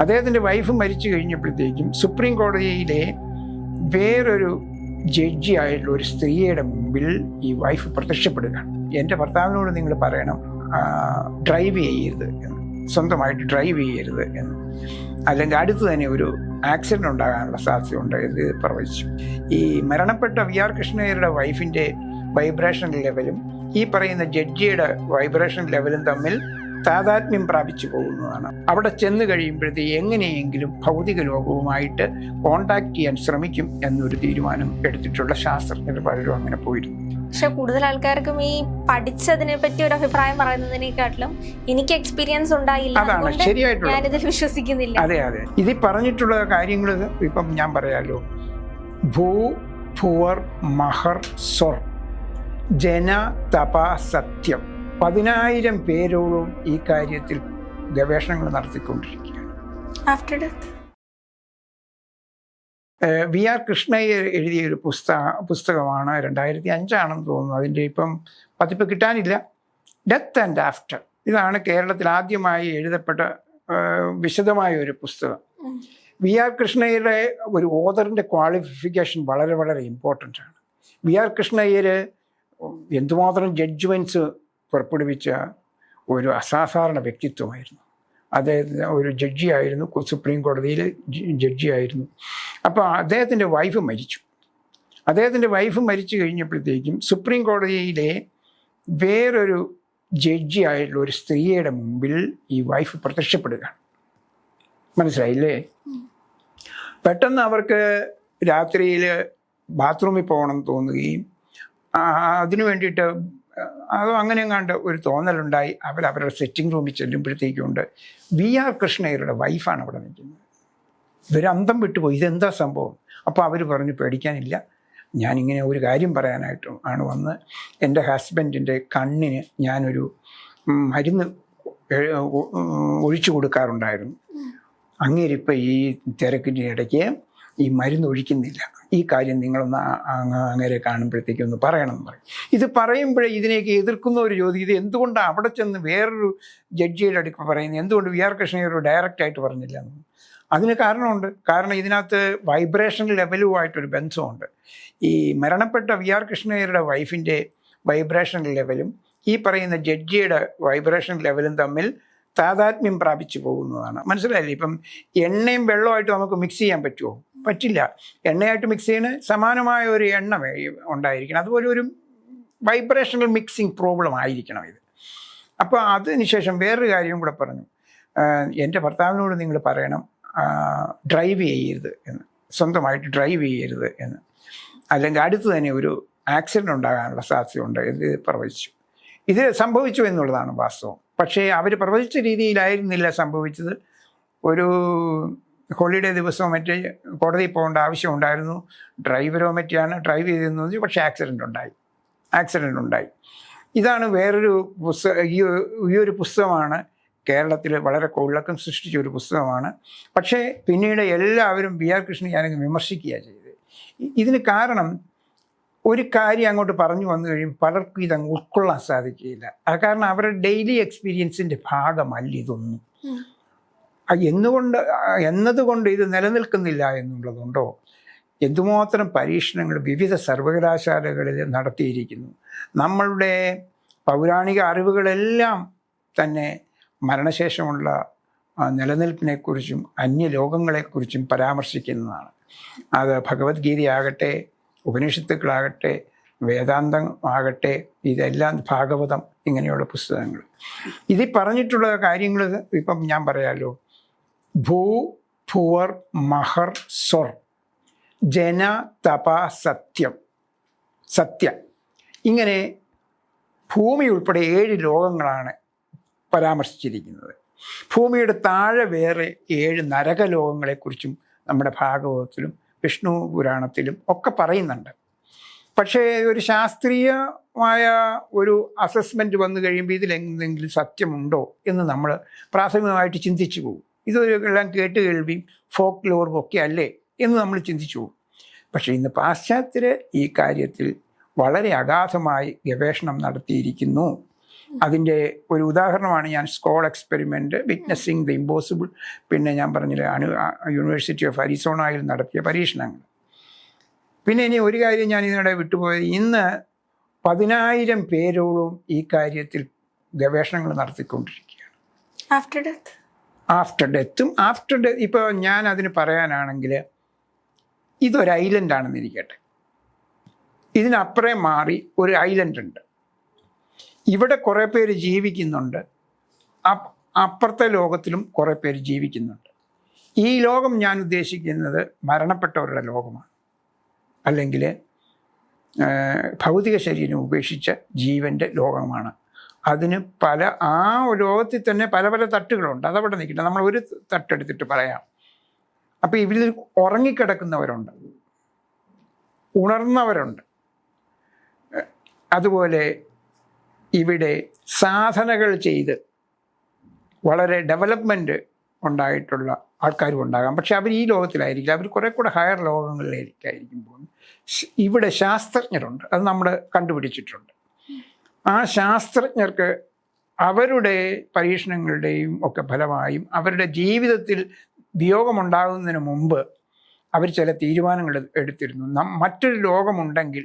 അദ്ദേഹത്തിന്റെ വൈഫ് മരിച്ചു കഴിഞ്ഞപ്പോഴത്തേക്കും സുപ്രീം കോടതിയിലെ വേറൊരു ജഡ്ജി ആയിട്ടുള്ള ഒരു സ്ത്രീയുടെ മുമ്പിൽ ഈ വൈഫ് പ്രത്യക്ഷപ്പെടുകയാണ്. എന്റെ ഭർത്താവിനോട് നിങ്ങൾ പറയണം ഡ്രൈവ് ചെയ്യരുത് എന്ന്. സ്വന്തമായിട്ട് ഡ്രൈവ് ചെയ്യരുത് എന്ന്. അല്ലെങ്കിൽ അടുത്ത് തന്നെ ഒരു ആക്സിഡന്റ് ഉണ്ടാകാനുള്ള സാധ്യതയുണ്ട് എന്ന് പ്രവചിച്ചു. ഈ മരണപ്പെട്ട വി ആർ കൃഷ്ണയ്യരുടെ വൈഫിന്റെ വൈബ്രേഷൻ ലെവലും ഈ പറയുന്ന ജഡ്ജിയുടെ വൈബ്രേഷൻ ലെവലും തമ്മിൽ താതാത്മ്യം പ്രാപിച്ചു പോകുന്നതാണ്. അവിടെ ചെന്ന് കഴിയുമ്പോഴത്തേക്ക് എങ്ങനെയെങ്കിലും ഭൗതിക ലോകവുമായിട്ട് കോണ്ടാക്ട് ചെയ്യാൻ ശ്രമിക്കും എന്നൊരു തീരുമാനം എടുത്തിട്ടുള്ള ശാസ്ത്രജ്ഞർ പലരും അങ്ങനെ പോയിരുന്നു. പക്ഷെ കൂടുതൽ ആൾക്കാർക്കും ഈ പഠിച്ചതിനെ പറ്റി ഒരു അഭിപ്രായം പറയുന്നതിനെക്കാട്ടിലും എനിക്ക് എക്സ്പീരിയൻസ് ഉണ്ടായില്ല. അതാണ് ഞാനിതിൽ വിശ്വസിക്കുന്നില്ല. അതെ അതെ. ഇതിൽ പറഞ്ഞിട്ടുള്ള കാര്യങ്ങൾ ഇപ്പം ഞാൻ പറയാലോ. ഭൂ ഭുവർ മഹർ സ്വർ ജന തപ സത്യം. പതിനായിരം പേരോളം ഈ കാര്യത്തിൽ ഗവേഷണങ്ങൾ നടത്തിക്കൊണ്ടിരിക്കുകയാണ്. After death V R Krishnaiyer എഴുതിയ ഒരു പുസ്തക പുസ്തകമാണ്. രണ്ടായിരത്തി അഞ്ചാണെന്ന് തോന്നുന്നു. അതിന്റെ ഇപ്പം പതിപ്പ് കിട്ടാനില്ല. ഡെത്ത് ആൻഡ് ആഫ്റ്റർ ഇതാണ് കേരളത്തിൽ ആദ്യമായി എഴുതപ്പെട്ട വിശദമായ ഒരു പുസ്തകം. വി ആർ കൃഷ്ണയ്യരുടെ ഒരു ഓതറിന്റെ ക്വാളിഫിക്കേഷൻ വളരെ വളരെ ഇമ്പോർട്ടന്റ് ആണ്. വി ആർ കൃഷ്ണയ്യർ എന്തുമാത്രം ജഡ്ജ്മെന്റ്സ് പുറപ്പെടുവിച്ച ഒരു അസാധാരണ വ്യക്തിത്വമായിരുന്നു. അദ്ദേഹത്തിന് ഒരു ജഡ്ജി ആയിരുന്നു സുപ്രീം കോടതിയിൽ ജഡ്ജി ആയിരുന്നു. അപ്പോൾ അദ്ദേഹത്തിന്റെ വൈഫ് മരിച്ചു. അദ്ദേഹത്തിന്റെ വൈഫ് മരിച്ചു കഴിഞ്ഞപ്പോഴത്തേക്കും സുപ്രീം കോടതിയിലെ വേറൊരു ജഡ്ജി ആയിട്ടുള്ള ഒരു സ്ത്രീയുടെ മുമ്പിൽ ഈ വൈഫ് പ്രത്യക്ഷപ്പെടുകയാണ്. മനസ്സിലായില്ലേ? പെട്ടെന്ന് അവർക്ക് രാത്രിയിൽ ബാത്റൂമിൽ പോകണം തോന്നുകയും അതിനു വേണ്ടിയിട്ട് അത് അങ്ങനെ കണ്ട് ഒരു തോന്നലുണ്ടായി അവർ അവരുടെ സെറ്റിംഗ് റൂമിൽ ചെല്ലുമ്പോഴത്തേക്കുണ്ട് വി ആർ കൃഷ്ണയ്യരുടെ വൈഫാണ് അവിടെ നിൽക്കുന്നത്. ഇവർ അന്തം വിട്ടുപോയി ഇതെന്താ സംഭവം? അപ്പോൾ അവർ പറഞ്ഞു പേടിക്കാനില്ല. ഞാനിങ്ങനെ ഒരു കാര്യം പറയാനായിട്ട് ആണ് വന്ന് എന്റെ ഹസ്ബൻഡിന്റെ കണ്ണിന് ഞാനൊരു മരുന്ന് ഒഴിച്ചു കൊടുക്കാറുണ്ടായിരുന്നു. അങ്ങേരിപ്പോൾ ഈ തിരക്കിന്റെ ഇടയ്ക്ക് ഈ മരുന്ന് ഒഴിക്കുന്നില്ല. ഈ കാര്യം നിങ്ങളൊന്ന് അങ്ങനെ കാണുമ്പോഴത്തേക്കും ഒന്ന് പറയണം എന്ന് പറയും. ഇത് പറയുമ്പോഴേ ഇതിനെയൊക്കെ എതിർക്കുന്ന ഒരു ചോദ്യം. ഇത് എന്തുകൊണ്ടാണ് അവിടെ ചെന്ന് വേറൊരു ജഡ്ജിയുടെ അടുക്ക പറയുന്നത്? എന്തുകൊണ്ട് വി ആർ കൃഷ്ണയ്യർ ഡയറക്റ്റ് ആയിട്ട് പറഞ്ഞില്ല എന്ന്? അതിന് കാരണമുണ്ട്. കാരണം ഇതിനകത്ത് വൈബ്രേഷൻ ലെവലുമായിട്ടൊരു ബന്ധമുണ്ട് ഈ മരണപ്പെട്ട വി ആർ കൃഷ്ണയ്യരുടെ വൈഫിന്റെ വൈബ്രേഷൻ ലെവലും ഈ പറയുന്ന ജഡ്ജിയുടെ വൈബ്രേഷൻ ലെവലും തമ്മിൽ താതാത്മ്യം പ്രാപിച്ചു പോകുന്നതാണ്. മനസ്സിലായില്ലേ? ഇപ്പം എണ്ണയും വെള്ളമായിട്ട് നമുക്ക് മിക്സ് ചെയ്യാൻ പറ്റുമോ? പറ്റില്ല. എണ്ണയായിട്ട് മിക്സ് ചെയ്യുന്ന സമാനമായ ഒരു എണ്ണ ഉണ്ടായിരിക്കണം. അതുപോലെ ഒരു വൈബ്രേഷണൽ മിക്സിംഗ് പ്രോബ്ലം ആയിരിക്കണം ഇത്. അപ്പോൾ അതിനുശേഷം വേറൊരു കാര്യവും കൂടെ പറഞ്ഞു. എന്റെ ഭർത്താവിനോട് നിങ്ങൾ പറയണം ഡ്രൈവ് ചെയ്യരുത് എന്ന്. സ്വന്തമായിട്ട് ഡ്രൈവ് ചെയ്യരുത് എന്ന്. അല്ലെങ്കിൽ അടുത്ത് തന്നെ ഒരു ആക്സിഡന്റ് ഉണ്ടാകാനുള്ള സാധ്യതയുണ്ട് എന്ന് പ്രവചിച്ചു. ഇത് സംഭവിച്ചു എന്നുള്ളതാണ് വാസ്തവം. പക്ഷേ അവർ പ്രവചിച്ച രീതിയിലായിരുന്നില്ല സംഭവിച്ചത്. ഒരു ഹോളിഡേ ദിവസവും മറ്റേ കോടതിയിൽ പോകേണ്ട ആവശ്യം ഉണ്ടായിരുന്നു. ഡ്രൈവറോ മറ്റാണ് ഡ്രൈവ് ചെയ്തിരുന്നത്. പക്ഷേ ആക്സിഡന്റ് ഉണ്ടായി. ആക്സിഡന്റ് ഉണ്ടായി. ഇതാണ് വേറൊരു പുസ്തക ഈ ഈ ഒരു പുസ്തകമാണ് കേരളത്തിൽ വളരെ കൊള്ളക്കം സൃഷ്ടിച്ച ഒരു പുസ്തകമാണ്. പക്ഷേ പിന്നീട് എല്ലാവരും ബി ആർ കൃഷ്ണൻ ഞാനങ്ങ് വിമർശിക്കുകയാണ് ചെയ്തത്. ഇതിന് കാരണം ഒരു കാര്യം അങ്ങോട്ട് പറഞ്ഞു വന്നു കഴിയുമ്പോൾ പലർക്കും ഇതങ്ങ് ഉൾക്കൊള്ളാൻ സാധിക്കുകയില്ല. അത് കാരണം അവരുടെ ഡെയിലി എക്സ്പീരിയൻസിന്റെ ഭാഗമല്ല ഇതൊന്നും. എന്നുകൊണ്ട് എന്നതുകൊണ്ട് ഇത് നിലനിൽക്കുന്നില്ല എന്നുള്ളതുണ്ടോ? എന്തുമാത്രം പരീക്ഷണങ്ങൾ വിവിധ സർവകലാശാലകളിൽ നടത്തിയിരിക്കുന്നു. നമ്മളുടെ പൗരാണിക അറിവുകളെല്ലാം തന്നെ മരണശേഷമുള്ള നിലനിൽപ്പിനെക്കുറിച്ചും അന്യലോകങ്ങളെക്കുറിച്ചും പരാമർശിക്കുന്നതാണ്. അത് ഭഗവത്ഗീതയാകട്ടെ ഉപനിഷത്തുക്കളാകട്ടെ വേദാന്തം ആകട്ടെ ഇതെല്ലാം ഭാഗവതം ഇങ്ങനെയുള്ള പുസ്തകങ്ങൾ. ഇതിൽ പറഞ്ഞിട്ടുള്ള കാര്യങ്ങൾ ഇപ്പം ഞാൻ പറയാലോ? ഭൂ ഭുവർ മഹർ സ്വർ ജന തപ സത്യം. സത്യം. ഇങ്ങനെ ഭൂമി ഉൾപ്പെടെ ഏഴ് ലോകങ്ങളാണ് പരാമർശിച്ചിരിക്കുന്നത്. ഭൂമിയുടെ താഴെ വേറെ ഏഴ് നരകലോകങ്ങളെക്കുറിച്ചും നമ്മുടെ ഭാഗവതത്തിലും വിഷ്ണു പുരാണത്തിലും ഒക്കെ പറയുന്നുണ്ട്. പക്ഷേ ഒരു ശാസ്ത്രീയമായ ഒരു അസസ്മെന്റ് വന്നു കഴിയുമ്പോൾ ഇതിലെന്തെങ്കിലും സത്യമുണ്ടോ എന്ന് നമ്മൾ പ്രാഥമികമായിട്ട് ചിന്തിച്ചു പോകും. ഇതെല്ലാം കേട്ട് കേൾവിയും ഫോക്ക് ലോറും ഒക്കെ അല്ലേ എന്ന് നമ്മൾ ചിന്തിച്ചു പോകും. പക്ഷേ ഇന്ന് പാശ്ചാത്യർ ഈ കാര്യത്തിൽ വളരെ അഗാധമായി ഗവേഷണം നടത്തിയിരിക്കുന്നു. അതിന്റെ ഒരു ഉദാഹരണമാണ് ഞാൻ Scole experiment witnessing the impossible പിന്നെ ഞാൻ പറഞ്ഞില്ലേ അണു യൂണിവേഴ്സിറ്റി ഓഫ് അരിസോണയിൽ നടത്തിയ പരീക്ഷണങ്ങൾ. പിന്നെ ഇനി ഒരു കാര്യം ഞാൻ ഇതിനിടെ വിട്ടുപോയത് ഇന്ന് പതിനായിരം പേരോളം ഈ കാര്യത്തിൽ ഗവേഷണങ്ങൾ നടത്തിക്കൊണ്ടിരിക്കുകയാണ്. ആഫ്റ്റർ ഡെത്ത് ആഫ്റ്റർ ഡെത്തും ആഫ്റ്റർ ഡെത്ത് ഇപ്പോൾ ഞാൻ അതിന് പറയാനാണെങ്കിൽ ഇതൊരു ഐലൻഡ് ആണെന്ന് ഇരിക്കട്ടെ. ഇതിനപ്പുറേ മാറി ഒരു ഐലൻഡ് ഉണ്ട്. ഇവിടെ കുറേ പേര് ജീവിക്കുന്നുണ്ട്. അപ്പ് അപ്പുറത്തെ ലോകത്തിലും കുറേ പേര് ജീവിക്കുന്നുണ്ട്. ഈ ലോകം ഞാൻ ഉദ്ദേശിക്കുന്നത് മരണപ്പെട്ടവരുടെ ലോകമാണ്. അല്ലെങ്കിൽ ഭൗതിക ശരീരം ഉപേക്ഷിച്ച ജീവന്റെ ലോകമാണ്. അതിന് പല ആ ലോകത്തിൽ തന്നെ പല പല തട്ടുകളുണ്ട്. അതവിടെ നിൽക്കില്ല നമ്മൾ ഒരു തട്ടെടുത്തിട്ട് പറയാം. അപ്പോൾ ഇവരിൽ ഉറങ്ങിക്കിടക്കുന്നവരുണ്ട്. ഉണർന്നവരുണ്ട്. അതുപോലെ ഇവിടെ സാധനകൾ ചെയ്ത് വളരെ ഡെവലപ്മെന്റ് ഉണ്ടായിട്ടുള്ള ആൾക്കാരും ഉണ്ടാകാം. പക്ഷെ അവർ ഈ ലോകത്തിലായിരിക്കില്ല. അവർ കുറെ കൂടെ ഹയർ ലോകങ്ങളിലേക്കായിരിക്കും പോകുന്നത് ഇവിടെ ശാസ്ത്രജ്ഞരുണ്ട്. അത് നമ്മൾ കണ്ടുപിടിച്ചിട്ടുണ്ട്. ആ ശാസ്ത്രജ്ഞർക്ക് അവരുടെ പരീക്ഷണങ്ങളുടെയും ഒക്കെ ഫലമായും അവരുടെ ജീവിതത്തിൽ വിയോഗമുണ്ടാകുന്നതിന് മുമ്പ് അവർ ചില തീരുമാനങ്ങൾ എടുത്തിരുന്നു. മറ്റൊരു ലോകമുണ്ടെങ്കിൽ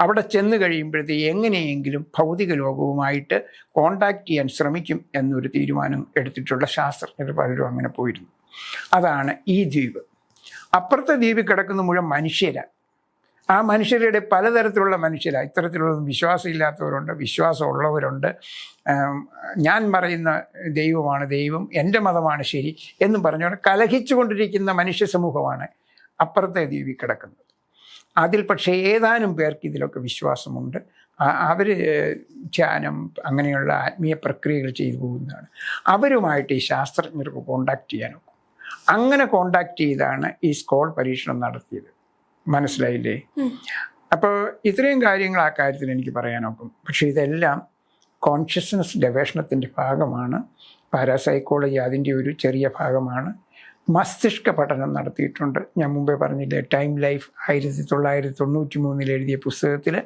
അവിടെ ചെന്ന് കഴിയുമ്പോഴത്തേക്ക് എങ്ങനെയെങ്കിലും ഭൗതിക ലോകവുമായിട്ട് കോണ്ടാക്ട് ചെയ്യാൻ ശ്രമിക്കും എന്നൊരു തീരുമാനം എടുത്തിട്ടുള്ള ശാസ്ത്രജ്ഞർ പലരും അങ്ങനെ പോയിരുന്നു. അതാണ് ഈ ദ്വീപ്. അപ്പുറത്തെ ദ്വീപിൽ കിടക്കുന്ന മുഴുവൻ മനുഷ്യരാണ് ആ മനുഷ്യരുടെ പലതരത്തിലുള്ള മനുഷ്യരാണ് ഇത്തരത്തിലുള്ള വിശ്വാസമില്ലാത്തവരുണ്ട് വിശ്വാസമുള്ളവരുണ്ട്. ഞാൻ പറയുന്ന ദൈവമാണ് ദൈവം എന്റെ മതമാണ് ശരി എന്നും പറഞ്ഞുകൊണ്ട് കലഹിച്ചുകൊണ്ടിരിക്കുന്ന മനുഷ്യ സമൂഹമാണ് അപ്പുറത്തെ ദ്വീപിൽ കിടക്കുന്നത്. അതിൽ പക്ഷേ ഏതാനും പേർക്ക് ഇതിലൊക്കെ വിശ്വാസമുണ്ട്. അവർ ധ്യാനം അങ്ങനെയുള്ള ആത്മീയ പ്രക്രിയകൾ ചെയ്തു പോകുന്നതാണ്. അവരുമായിട്ട് ഈ ശാസ്ത്രജ്ഞർക്ക് കോണ്ടാക്ട് ചെയ്യാനൊക്കും. അങ്ങനെ കോണ്ടാക്ട് ചെയ്താണ് ഈ സ്കോൾ പരീക്ഷണം നടത്തിയത്. മനസ്സിലായില്ലേ. അപ്പോൾ ഇത്രയും കാര്യങ്ങൾ ആ കാര്യത്തിൽ എനിക്ക് പറയാനൊക്കും പക്ഷേ ഇതെല്ലാം കോൺഷ്യസ്നസ് ഗവേഷണത്തിന്റെ ഭാഗമാണ്. പാരാസൈക്കോളജി അതിന്റെ ഒരു ചെറിയ ഭാഗമാണ്. മസ്തിഷ്ക പഠനം നടത്തിയിട്ടുണ്ട്. ഞാൻ മുമ്പേ പറഞ്ഞില്ലേ ടൈം ലൈഫ് ആയിരത്തി തൊള്ളായിരത്തി തൊണ്ണൂറ്റി മൂന്നിൽ എഴുതിയ പുസ്തകത്തിൽ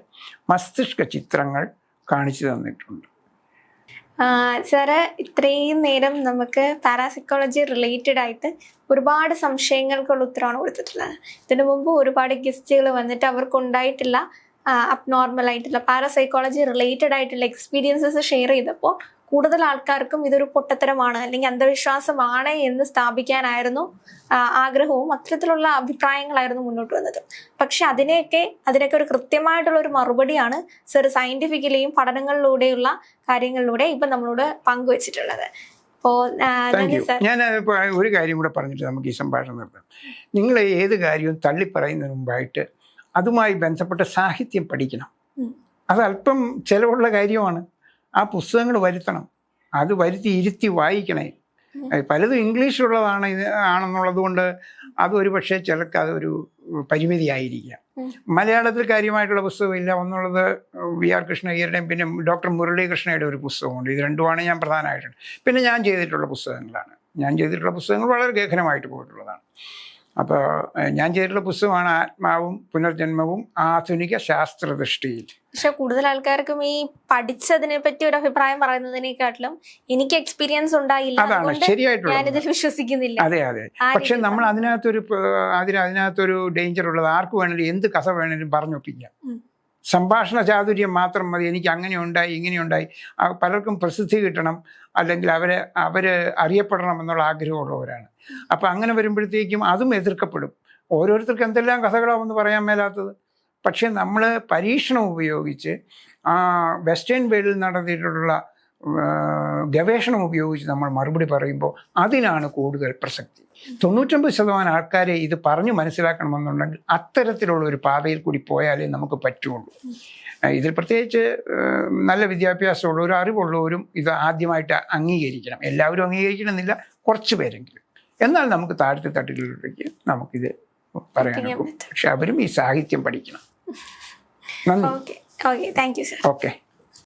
മസ്തിഷ്ക ചിത്രങ്ങൾ കാണിച്ചു തന്നിട്ടുണ്ട്. സാറ് ഇത്രയും നേരം നമുക്ക് പാരാസൈക്കോളജി റിലേറ്റഡ് ആയിട്ട് ഒരുപാട് സംശയങ്ങൾക്കുള്ള ഉത്തരവാണ് കൊടുത്തിട്ടുള്ളത്. ഇതിനു മുമ്പ് ഒരുപാട് ഗസ്റ്റുകൾ വന്നിട്ട് അവർക്ക് ഉണ്ടായിട്ടുള്ള അബ്നോർമൽ ആയിട്ടുള്ള പാരാസൈക്കോളജി റിലേറ്റഡ് ആയിട്ടുള്ള എക്സ്പീരിയൻസസ് ഷെയർ ചെയ്തപ്പോൾ കൂടുതൽ ആൾക്കാർക്കും ഇതൊരു പൊട്ടത്തരമാണ് അല്ലെങ്കിൽ അന്ധവിശ്വാസമാണ് എന്ന് സ്ഥാപിക്കാനായിരുന്നു ആഗ്രഹവും അത്തരത്തിലുള്ള അഭിപ്രായങ്ങളായിരുന്നു മുന്നോട്ട് വന്നത്. പക്ഷെ അതിനെയൊക്കെ അതിനൊക്കെ ഒരു കൃത്യമായിട്ടുള്ള ഒരു മറുപടിയാണ് സർ സയന്റിഫിക്കലിയും പഠനങ്ങളിലൂടെയുള്ള കാര്യങ്ങളിലൂടെ ഇപ്പൊ നമ്മളോട് പങ്കുവച്ചിട്ടുള്ളത്. ഞാൻ ഒരു കാര്യം കൂടെ പറഞ്ഞിട്ട് നമുക്ക് ഈ സംഭാഷണം നിർത്താം. നിങ്ങൾ ഏത് കാര്യവും തള്ളിപ്പറയുന്നതിന് മുമ്പായിട്ട് അതുമായി ബന്ധപ്പെട്ട സാഹിത്യം പഠിക്കണം. അത് അല്പം ചിലവുള്ള കാര്യമാണ്. ആ പുസ്തകങ്ങൾ വരുത്തണം. അത് വരുത്തി ഇരുത്തി വായിക്കണേ. പലതും ഇംഗ്ലീഷിലുള്ളതാണ് ഇത് ആണെന്നുള്ളത് കൊണ്ട് അതൊരു പക്ഷേ ചിലർക്ക് അതൊരു പരിമിതിയായിരിക്കാം. മലയാളത്തിൽ കാര്യമായിട്ടുള്ള പുസ്തകമില്ല ഒന്നുള്ളത് വി ആർ കൃഷ്ണയ്യരുടെയും പിന്നെ ഡോക്ടർ മുരളീകൃഷ്ണയുടെ ഒരു പുസ്തകമുണ്ട്. ഇത് രണ്ടുമാണ് ഞാൻ പ്രധാനമായിട്ടുണ്ട് പിന്നെ ഞാൻ ചെയ്തിട്ടുള്ള പുസ്തകങ്ങളാണ്. ഞാൻ ചെയ്തിട്ടുള്ള പുസ്തകങ്ങൾ വളരെ ഗഹനമായിട്ട് പോയിട്ടുള്ളതാണ്. അപ്പോൾ ഞാൻ ചെയ്തിട്ടുള്ള പുസ്തകമാണ് ആത്മാവും പുനർജന്മവും ആധുനിക ശാസ്ത്രദൃഷ്ടിയിൽ. പക്ഷെ കൂടുതൽ ആൾക്കാർക്കും ഈ പഠിച്ചതിനെ പറ്റി ഒരു അഭിപ്രായം പറയുന്നതിനെക്കാട്ടിലും എനിക്ക് എക്സ്പീരിയൻസ് ഉണ്ടായില്ല. അതാണ് ശരിയായിട്ടുള്ള ഞാനിതിൽ വിശ്വസിക്കുന്നില്ല. അതെ അതെ. പക്ഷെ നമ്മൾ അതിനകത്തൊരു അതിന് അതിനകത്തൊരു ഡേഞ്ചർ ഉള്ളത് ആർക്ക് വേണമെങ്കിലും എന്ത് കഥ വേണമെങ്കിലും പറഞ്ഞൊപ്പിക്കാം. സംഭാഷണ ചാതുര്യം മാത്രം മതി. എനിക്ക് അങ്ങനെ ഉണ്ടായി ഇങ്ങനെ ഉണ്ടായി. പലർക്കും പ്രസിദ്ധി കിട്ടണം. അല്ലെങ്കിൽ അവരെ അവർ അറിയപ്പെടണം എന്നുള്ള ആഗ്രഹമുള്ളവരാണ്. അപ്പം അങ്ങനെ വരുമ്പോഴത്തേക്കും അതും എതിർക്കപ്പെടും. ഓരോരുത്തർക്കും എന്തെല്ലാം കഥകളാണെന്ന് പറയാൻ മേലാത്തത്? പക്ഷേ നമ്മൾ പരീക്ഷണം ഉപയോഗിച്ച് വെസ്റ്റേൺ വേൾഡിൽ നടത്തിയിട്ടുള്ള ഗവേഷണം ഉപയോഗിച്ച് നമ്മൾ മറുപടി പറയുമ്പോൾ അതിനാണ് കൂടുതൽ പ്രസക്തി. തൊണ്ണൂറ്റൊമ്പത് ശതമാനം ആൾക്കാരെ ഇത് പറഞ്ഞു മനസ്സിലാക്കണമെന്നുണ്ടെങ്കിൽ അത്തരത്തിലുള്ള ഒരു പാതയിൽ കൂടി പോയാലേ നമുക്ക് പറ്റുള്ളൂ. ഇതിൽ പ്രത്യേകിച്ച് നല്ല വിദ്യാഭ്യാസമുള്ളവരും അറിവുള്ളവരും ഇത് ആദ്യമായിട്ട് അംഗീകരിക്കണം. എല്ലാവരും അംഗീകരിക്കണമെന്നില്ല കുറച്ച് പേരെങ്കിലും. എന്നാൽ നമുക്ക് താഴത്തെ തട്ടുകളിലേക്ക് നമുക്കിത് പറയാൻ. പക്ഷെ അവരും ഈ സാഹിത്യം പഠിക്കണം. നന്ദി. Okay. Thank you sir. Okay.